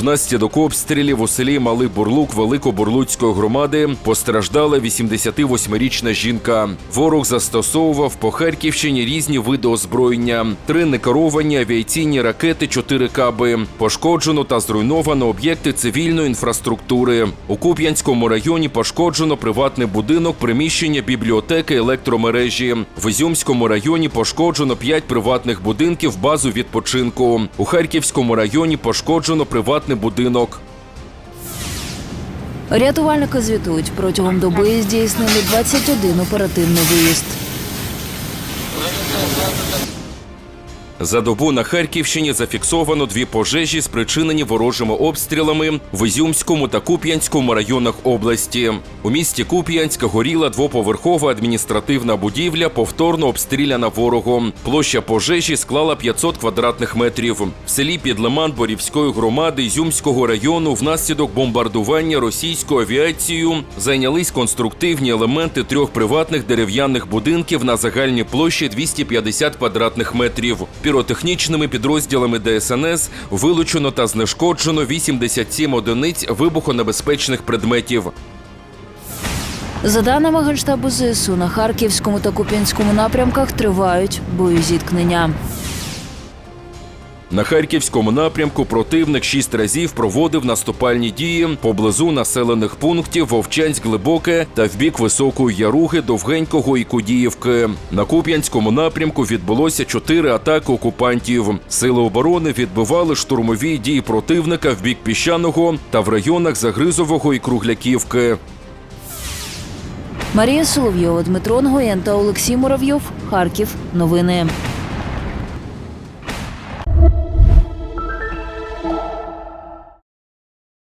Внаслідок обстрілів у селі Малий Бурлук Великобурлуцької громади постраждала 88-річна жінка. Ворог застосовував по Харківщині різні види озброєння: три некеровані авіаційні ракети, чотири каби. Пошкоджено та зруйновано об'єкти цивільної інфраструктури. У Куп'янському районі пошкоджено приватний будинок, приміщення бібліотеки, електромережі. В Ізюмському районі пошкоджено п'ять приватних будинків, базу відпочинку. У Харківському районі пошкоджено приватний будинок. Рятувальники звітують, протягом доби здійснили 21 оперативний виїзд. За добу на Харківщині зафіксовано дві пожежі, спричинені ворожими обстрілами в Ізюмському та Куп'янському районах області. У місті Куп'янськ горіла двоповерхова адміністративна будівля, повторно обстріляна ворогом. Площа пожежі склала 500 квадратних метрів. В селі Підлиман Борівської громади Ізюмського району внаслідок бомбардування російською авіацією зайнялись конструктивні елементи трьох приватних дерев'яних будинків на загальній площі 250 квадратних метрів. Піротехнічними підрозділами ДСНС вилучено та знешкоджено 87 одиниць вибухонебезпечних предметів. За даними Генштабу ЗСУ, на Харківському та Куп'янському напрямках тривають боєзіткнення. На харківському напрямку противник шість разів проводив наступальні дії поблизу населених пунктів Вовчанськ Глибоке та в бік Високої Яруги, Довгенького і Кудіївки. На Куп'янському напрямку відбулося чотири атаки окупантів. Сили оборони відбивали штурмові дії противника в бік піщаного та в районах Загризового і Кругляківки. Марія Соловйова, Дмитро Нгоєн та Олексій Муравйов. Харків. Новини.